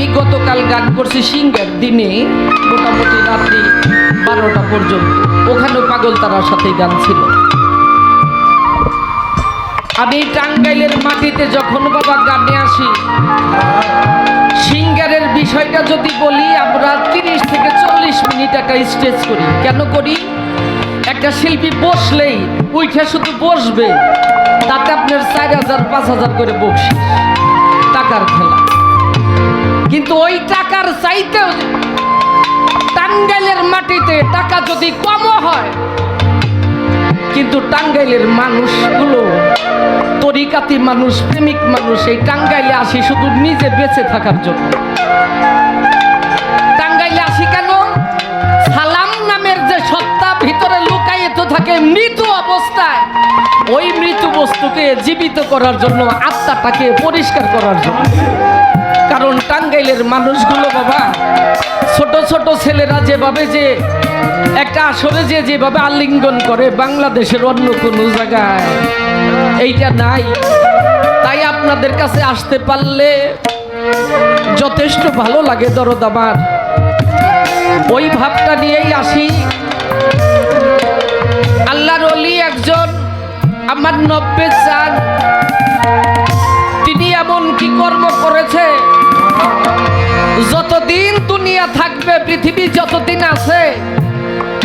আমি গতকাল গান করছি সিঙ্গার দিনে, মোটামুটি রাত্রি বারোটা পর্যন্ত। ওখানেও পাগল তারার সাথে গান ছিল। আমি টাঙ্গাইলের মাটিতে যখন বাবা গানে আসি, সিঙ্গারের বিষয়টা যদি বলি, আমরা তিরিশ থেকে চল্লিশ মিনিট একটা স্টেজ করি। কেন করি? একটা শিল্পী বসলেই উইঠে শুধু বসবে, তাতে আপনার চার হাজার, পাঁচ হাজার করে বকশিস। টাকার খেলা। কিন্তু ওই টাকার চাইতেও টাঙ্গাইলের মাটিতে টাকা যদি কমও হয়, কিন্তু টাঙ্গাইলের মানুষগুলো তরিকাতি মানুষ, প্রেমিক মানুষ, এই টাঙ্গাইলে আসি শুধু নিজে বেঁচে থাকার জন্য। টাঙ্গাইলে আসি কেন? সালাম নামের যে সত্তা ভিতরে লুকায়িত থাকে মৃত অবস্থায়, ওই মৃত বস্তুকে জীবিত করার জন্য, আত্মাটাকে পরিষ্কার করার জন্য। কারণ টাঙ্গাইলের মানুষগুলো বাবা, ছোট ছোট ছেলেরা যেভাবে যে একটা আসরে যে যেভাবে আলিঙ্গন করে বাংলাদেশের অন্য কোনো জায়গায়, এইটা নাই। তাই আপনাদের কাছে আসতে পারলে যথেষ্ট ভালো লাগে দরদ আমার। ওই ভাবটা নিয়েই আসি। আল্লাহর অলি একজন, আমার নব্বে চান পৃথিবী যতদিন আছে,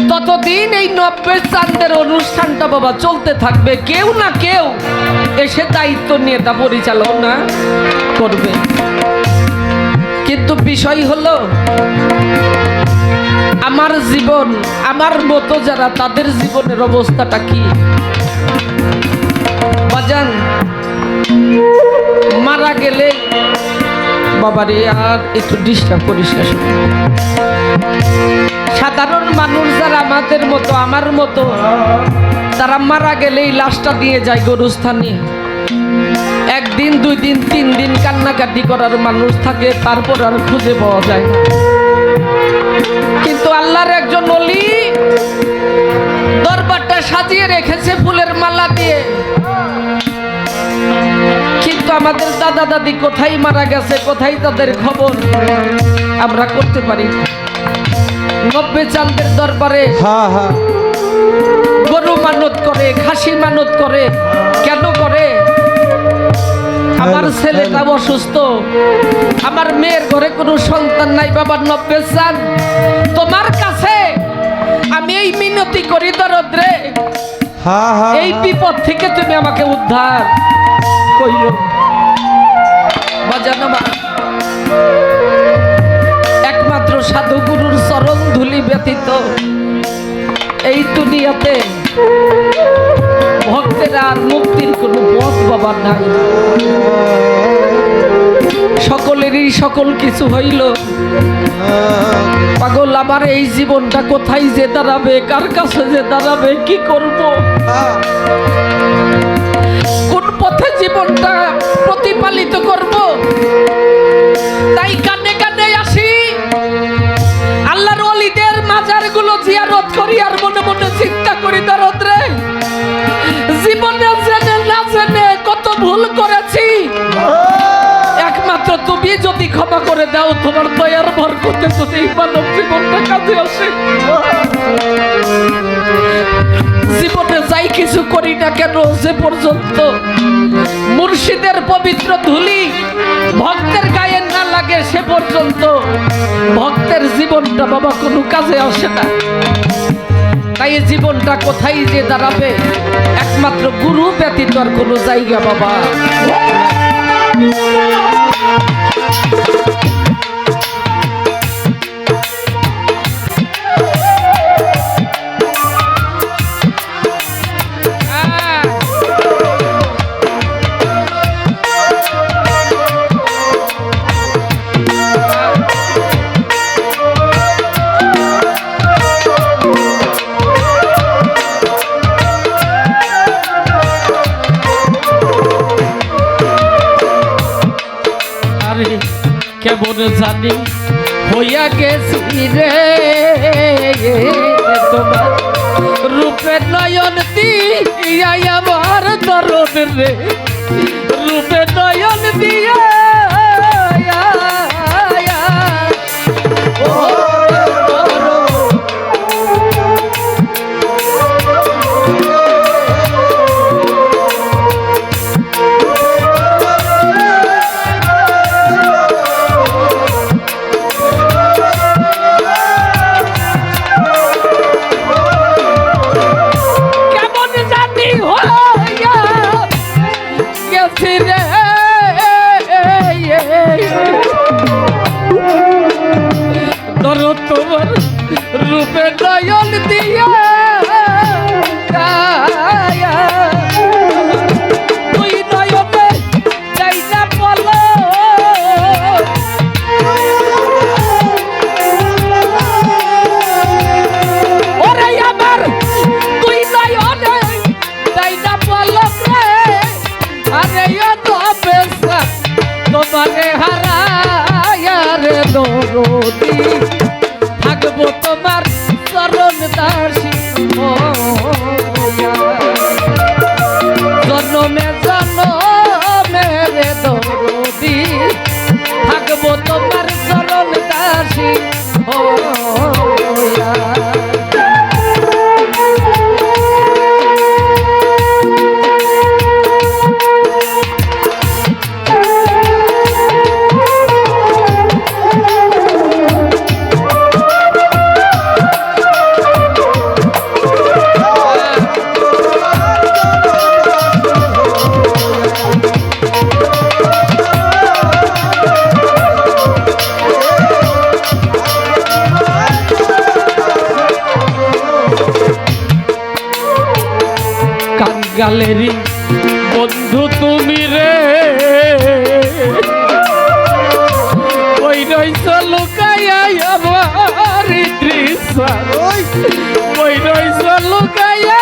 ততদিন এই নব্বই চাঁদের অনুষ্ঠানটা বাবা চলতে থাকবে। কেউ না কেউ এসে দায়িত্ব নিয়ে তা পরিচালনা করবে। কিন্তু বিষয় হলো, আমার জীবন, আমার মতো যারা, তাদের জীবনের অবস্থাটা কি? মারা গেলে বাবারে, আর একটু ডিস্টার্ব করিস না সাধারণ মানুষ যারা আমাদের মতো, আমার মতো, তারা মারা গেলেই লাশটা দিয়ে যায় গরুস্থানে। একদিন, দুই দিন, তিন দিন কান্নাকাটি করার মানুষ থাকে, তারপর আর খুঁজে পাওয়া যায় কিন্তু আল্লাহর একজন অলি দরবারটা সাজিয়ে রেখেছে ফুলের মালা দিয়ে। কিন্তু আমাদের দাদা দাদি কোথায় মারা গেছে কোথায় তাদের খবর? আমরা করতে পারি। নব্বে চাঁদের দরবারে গরু মানত করে খাসি মানত করে কেন করে? আমার ছেলেটা অসুস্থ। আমার মেয়ের ঘরে কোনো সন্তান নাই বাবার নব্বে চান তোমার কাছে আমি এই মিনতি করি দরদ্রে। এই বিপদ থেকে তুমি আমাকে উদ্ধার। কইল। একমাত্র সাধু গুরুর চরণ ধুলি ব্যতীত এই দুনিয়াতে ভক্তের আর মুক্তির কোনো পথ বাবা নাই। সকলেরই সকল কিছু হইল। পাগল, আমার এই জীবনটা কোথায় যে দাঁড়াবে? কার কাছে যে দাঁড়াবে? কি করব? জীবনটা প্রতিপালিত করব। তাই কানে কানে আসি। আল্লাহর অলিদের মাজারগুলো জিয়ারত করি আর মনে মনে চিন্তা করি দরদ রে। জীবনে জেনে না জেনে কত ভুল একমাত্র তুমি যদি ক্ষমা করে দাও, তোমার দয়ার ভর করতে যদি মানব জীবনটা কাজে আসে। জীবনে যাই কিছু করি না কেন যে পর্যন্ত মুর্শিদের পবিত্র ধুলি ভক্তের গায়ে না লাগে, সে পর্যন্ত ভক্তের জীবনটা বাবা কোনো কাজে আসে না। তাই জীবনটা কোথায় যে দাঁড়াবে, একমাত্র গুরু ব্যতীত আর কোনো জায়গা বাবা। Thank you. কেমন জানি হইয়া গেছি রে। তোমার রূপে নয়ন দিয়া আমার দরদ রে। রূপে নয়ন দিয়া ও কালেরই বন্ধু তুমি রে। ওই রইছ লুকাইয়া আমার দৃশ্য ওই রইছ লুকাইয়া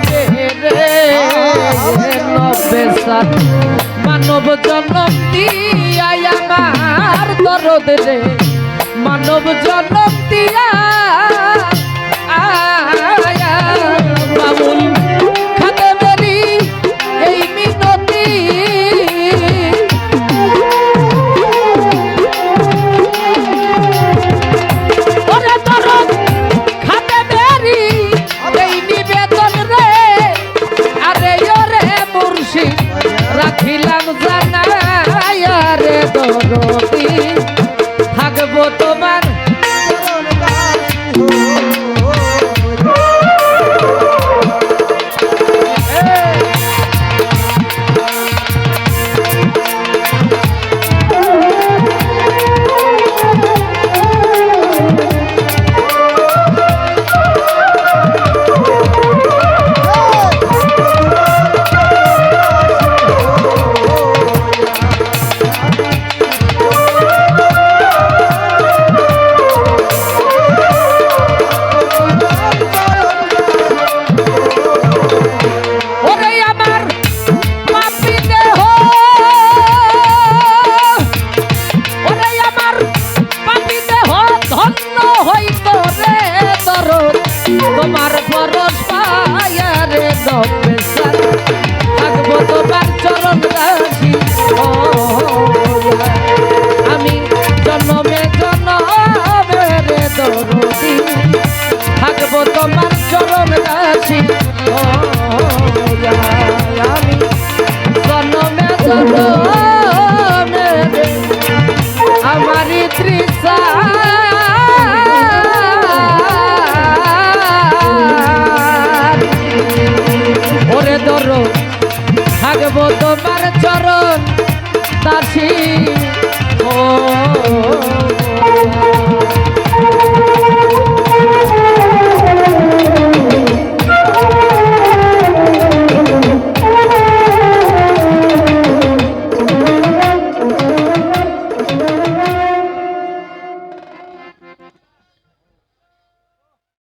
বাঁচার মানব জন্ম দিয়া আমার তর দেশে মানব জন্ম দিয়া motor. আছি। আমি তৃষা। ওরে ধরো থাকব তোমার চরণ দাসী